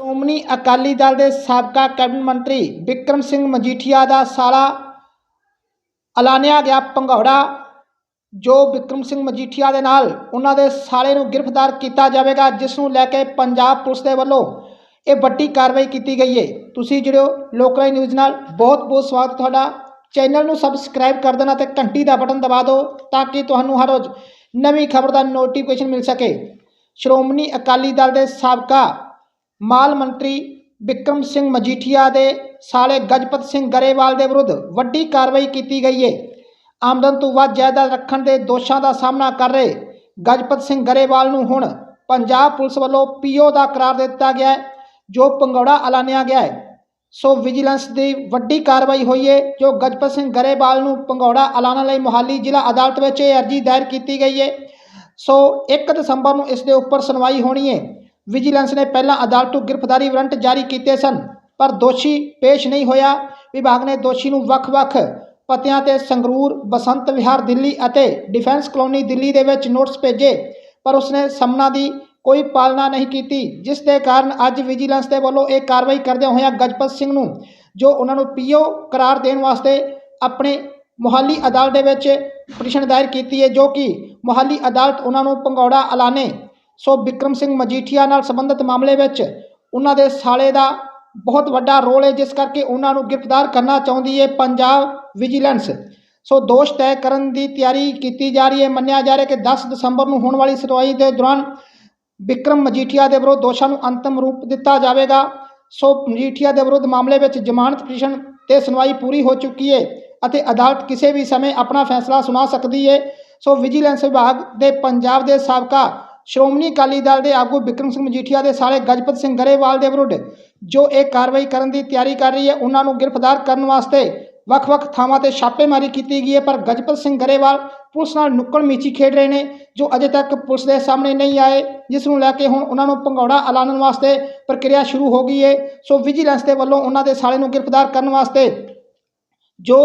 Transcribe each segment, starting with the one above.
ਸ਼੍ਰੋਮਣੀ ਅਕਾਲੀ ਦਲ ਦੇ ਸਾਬਕਾ ਕੈਬਨਿਟ ਮੰਤਰੀ ਵਿਕਰਮ ਸਿੰਘ ਮਜੀਠੀਆ ਦਾ ਸਾਲਾ ਐਲਾਨਿਆ ਗਿਆ ਭੰਗੌੜਾ, ਜੋ ਵਿਕਰਮ ਸਿੰਘ ਮਜੀਠੀਆ ਦੇ ਨਾਲ ਉਹਨਾਂ ਦੇ ਸਾਲੇ ਨੂੰ ਗ੍ਰਿਫਤਾਰ ਕੀਤਾ ਜਾਵੇਗਾ, ਜਿਸ ਨੂੰ ਲੈ ਕੇ ਪੰਜਾਬ ਪੁਲਿਸ ਦੇ ਵੱਲੋਂ ਇਹ ਵੱਡੀ ਕਾਰਵਾਈ ਕੀਤੀ ਗਈ ਹੈ। ਤੁਸੀਂ ਜਿਹੜੇ ਹੋ ਲੋਕਲਾਈ ਨਿਊਜ਼ ਨਾਲ। ਬਹੁਤ ਬਹੁਤ ਸਵਾਗਤ ਤੁਹਾਡਾ। ਚੈਨਲ ਨੂੰ ਸਬਸਕ੍ਰਾਈਬ ਕਰ ਦੇਣਾ ਤੇ ਘੰਟੀ ਦਾ ਬਟਨ ਦਬਾ ਦਿਓ ਤਾਂ ਕਿ ਤੁਹਾਨੂੰ ਹਰ ਰੋਜ਼ ਨਵੀਂ ਖਬਰ ਦਾ ਨੋਟੀਫਿਕੇਸ਼ਨ ਮਿਲ ਸਕੇ। ਸ਼੍ਰੋਮਣੀ ਅਕਾਲੀ ਦਲ ਦੇ ਸਾਬਕਾ ਮਾਲ ਮੰਤਰੀ ਵਿਕਰਮ ਸਿੰਘ ਮਜੀਠੀਆ ਦੇ ਸਾਲੇ ਗਜਪਤ ਸਿੰਘ ਗਰੇਵਾਲ ਦੇ ਵਿਰੁੱਧ ਵੱਡੀ ਕਾਰਵਾਈ ਕੀਤੀ ਗਈ ਹੈ ਆਮਦਨ ਤੋਂ ਵੱਧ ਜਾਇਦਾਦ ਰੱਖਣ ਦੇ ਦੋਸ਼ਾਂ ਦਾ ਸਾਹਮਣਾ ਕਰ ਰਹੇ ਗਜਪਤ ਸਿੰਘ ਗਰੇਵਾਲ ਨੂੰ ਹੁਣ ਪੰਜਾਬ ਪੁਲਿਸ ਵੱਲੋਂ ਪੀਓ ਦਾ ਕਰਾਰ ਦਿੱਤਾ ਗਿਆ ਹੈ, ਜੋ ਪੰਗੌੜਾ ਐਲਾਨਿਆ ਗਿਆ ਹੈ। ਸੋ ਵਿਜੀਲੈਂਸ ਦੀ ਵੱਡੀ ਕਾਰਵਾਈ ਹੋਈ ਹੈ ਜੋ ਗਜਪਤ ਸਿੰਘ ਗਰੇਵਾਲ ਨੂੰ ਪੰਗੌੜਾ ਐਲਾਨਣ ਲਈ ਮੁਹਾਲੀ ਜ਼ਿਲ੍ਹਾ ਅਦਾਲਤ ਵਿੱਚ ਇਹ ਅਰਜੀ ਦਾਇਰ ਕੀਤੀ ਗਈ ਹੈ ਸੋ 1 ਦਸੰਬਰ ਨੂੰ ਇਸ ਦੇ ਉੱਪਰ ਸੁਣਵਾਈ ਹੋਣੀ ਹੈ ਵਿਜੀਲੈਂਸ ਨੇ ਪਹਿਲਾਂ ਅਦਾਲਤ ਤੋਂ ਗ੍ਰਿਫਤਾਰੀ ਵਾਰੰਟ ਜਾਰੀ ਕੀਤੇ ਸਨ, ਪਰ ਦੋਸ਼ੀ ਪੇਸ਼ ਨਹੀਂ ਹੋਇਆ। ਵਿਭਾਗ ਨੇ ਦੋਸ਼ੀ ਨੂੰ ਵੱਖ-ਵੱਖ ਪਤਿਆਂ ਤੇ ਸੰਗਰੂਰ, ਬਸੰਤ ਵਿਹਾਰ, ਦਿੱਲੀ ਅਤੇ ਡਿਫੈਂਸ ਕਲੋਨੀ ਦਿੱਲੀ ਦੇ ਵਿੱਚ ਨੋਟਿਸ ਭੇਜੇ, ਪਰ ਉਸਨੇ ਸਮਨਾਂ ਦੀ ਕੋਈ ਪਾਲਣਾ ਨਹੀਂ ਕੀਤੀ, ਜਿਸ ਦੇ ਕਾਰਨ ਅੱਜ ਵਿਜੀਲੈਂਸ ਦੇ ਵੱਲੋਂ ਇਹ ਕਾਰਵਾਈ ਕਰਦਿਆਂ ਹੋਇਆਂ ਗਜਪਤ ਸਿੰਘ ਨੂੰ, ਜੋ ਉਹਨਾਂ ਨੂੰ ਪੀਓ ਕਰਾਰ ਦੇਣ ਵਾਸਤੇ ਆਪਣੇ ਮੁਹਾਲੀ ਅਦਾਲਤ ਦੇ ਵਿੱਚ ਪਟੀਸ਼ਨ ਦਾਇਰ ਕੀਤੀ ਹੈ, ਜੋ ਕਿ ਮੁਹਾਲੀ ਅਦਾਲਤ ਉਹਨਾਂ ਨੂੰ ਪੰਗੌੜਾ ਐਲਾਨੇ। ਸੋ ਵਿਕਰਮ ਸਿੰਘ ਮਜੀਠੀਆ ਨਾਲ ਸੰਬੰਧਿਤ ਮਾਮਲੇ ਵਿੱਚ ਉਹਨਾਂ ਦੇ ਸਾਲੇ ਦਾ ਬਹੁਤ ਵੱਡਾ ਰੋਲ ਹੈ, ਜਿਸ ਕਰਕੇ ਉਹਨਾਂ ਨੂੰ ਗ੍ਰਿਫਤਾਰ ਕਰਨਾ ਚਾਹੁੰਦੀ ਹੈ ਪੰਜਾਬ ਵਿਜੀਲੈਂਸ। ਸੋ ਦੋਸ਼ ਤੈਅ ਕਰਨ ਦੀ ਤਿਆਰੀ ਕੀਤੀ ਜਾ ਰਹੀ ਹੈ। ਮੰਨਿਆ ਜਾ ਰਿਹਾ ਕਿ 10 ਦਸੰਬਰ ਨੂੰ ਹੋਣ ਵਾਲੀ ਸੁਣਵਾਈ ਦੇ ਦੌਰਾਨ ਵਿਕਰਮ ਮਜੀਠੀਆ ਦੇ ਵਿਰੁੱਧ ਦੋਸ਼ਾਂ ਨੂੰ ਅੰਤਮ ਰੂਪ ਦਿੱਤਾ ਜਾਵੇਗਾ। ਸੋ ਮਜੀਠੀਆ ਦੇ ਵਿਰੁੱਧ ਮਾਮਲੇ ਵਿੱਚ ਜ਼ਮਾਨਤ ਪਟੀਸ਼ਨ ਤੇ ਸੁਣਵਾਈ ਪੂਰੀ ਹੋ ਚੁੱਕੀ ਹੈ ਅਤੇ ਅਦਾਲਤ ਕਿਸੇ ਵੀ ਸਮੇਂ ਆਪਣਾ ਫੈਸਲਾ ਸੁਣਾ ਸਕਦੀ ਹੈ। ਸੋ ਵਿਜੀਲੈਂਸ ਵਿਭਾਗ ਦੇ ਪੰਜਾਬ ਦੇ ਸਾਬਕਾ ਸ਼੍ਰੋਮਣੀ ਅਕਾਲੀ ਦਲ ਦੇ ਆਗੂ ਬਿਕਰਮ ਸਿੰਘ ਮਜੀਠੀਆ ਦੇ ਸਾਲੇ ਗਜਪਤ ਸਿੰਘ ਗਰੇਵਾਲ ਦੇ ਵਿਰੁੱਧ ਜੋ ਇਹ ਕਾਰਵਾਈ ਕਰਨ ਦੀ ਤਿਆਰੀ ਕਰ ਰਹੀ ਹੈ, ਉਹਨਾਂ ਨੂੰ ਗ੍ਰਿਫਤਾਰ ਕਰਨ ਵਾਸਤੇ ਵੱਖ-ਵੱਖ ਥਾਵਾਂ ਤੇ ਛਾਪੇਮਾਰੀ ਕੀਤੀ ਗਈ ਹੈ, ਪਰ ਗਜਪਤ ਸਿੰਘ ਗਰੇਵਾਲ ਪੁਲਿਸ ਨਾਲ ਨੁੱਕੜ ਮੀਚੀ ਖੇਡ ਰਹੇ ਨੇ, ਜੋ ਅਜੇ ਤੱਕ ਪੁਲਿਸ ਦੇ ਸਾਹਮਣੇ ਨਹੀਂ ਆਏ, ਜਿਸ ਨੂੰ ਲੈ ਕੇ ਹੁਣ ਉਹਨਾਂ ਨੂੰ ਭੰਗੌੜਾ ਐਲਾਨਣ ਵਾਸਤੇ ਪ੍ਰਕਿਰਿਆ ਸ਼ੁਰੂ ਹੋ ਗਈ ਹੈ। ਸੋ ਵਿਜੀਲੈਂਸ ਦੇ ਵੱਲੋਂ ਉਹਨਾਂ ਦੇ ਸਾਲੇ ਨੂੰ ਗ੍ਰਿਫਤਾਰ ਕਰਨ ਵਾਸਤੇ ਜੋ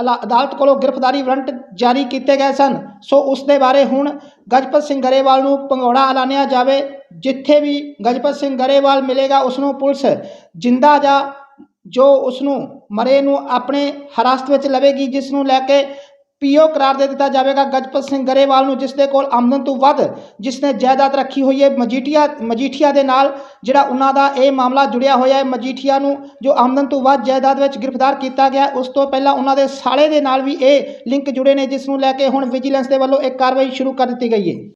ਅਦਾਲਤ ਕੋਲੋਂ ਗ੍ਰਿਫਤਾਰੀ ਵਾਰੰਟ ਜਾਰੀ ਕੀਤੇ ਗਏ ਸਨ। ਸੋ ਉਸ ਦੇ ਬਾਰੇ ਹੁਣ ਗਜਪਤ ਸਿੰਘ ਗਰੇਵਾਲ ਨੂੰ ਪੰਗੌੜਾ ਐਲਾਨਿਆ ਜਾਵੇ। ਜਿੱਥੇ ਵੀ ਗਜਪਤ ਸਿੰਘ ਗਰੇਵਾਲ ਮਿਲੇਗਾ ਉਸ ਨੂੰ ਪੁਲਿਸ ਜਿੰਦਾ ਜਾਂ ਜੋ ਉਸ ਨੂੰ ਮਰੇ ਨੂੰ ਆਪਣੇ ਹਿਰਾਸਤ ਵਿੱਚ ਲਵੇਗੀ ਜਿਸ ਨੂੰ ਲੈ ਕੇ ਪੀਓ ਕਰਾਰ ਦੇ ਦਿੱਤਾ ਜਾਵੇਗਾ ਗਜਪਤ ਸਿੰਘ ਗਰੇਵਾਲ ਨੂੰ ਜਿਸ ਦੇ ਕੋਲ ਆਮਦਨ ਤੋਂ ਵੱਧ ਜਿਸ ਨੇ ਜਾਇਦਾਦ ਰੱਖੀ ਹੋਈ ਹੈ ਮਜੀਠੀਆ ਮਜੀਠੀਆ ਦੇ ਨਾਲ, ਜਿਹੜਾ ਉਹਨਾਂ ਦਾ ਇਹ ਮਾਮਲਾ ਜੁੜਿਆ ਹੋਇਆ ਹੈ, ਮਜੀਠੀਆ ਨੂੰ ਜੋ ਆਮਦਨ ਤੋਂ ਵੱਧ ਜਾਇਦਾਦ ਵਿੱਚ ਗ੍ਰਿਫਤਾਰ ਕੀਤਾ ਗਿਆ, ਉਸ ਤੋਂ ਪਹਿਲਾਂ ਉਹਨਾਂ ਦੇ ਸਾਲੇ ਦੇ ਨਾਲ ਵੀ ਇਹ ਲਿੰਕ ਜੁੜੇ ਨੇ, ਜਿਸ ਨੂੰ ਲੈ ਕੇ ਹੁਣ ਵਿਜੀਲੈਂਸ ਦੇ ਵੱਲੋਂ ਇੱਕ ਕਾਰਵਾਈ ਸ਼ੁਰੂ ਕਰ ਦਿੱਤੀ ਗਈ ਹੈ।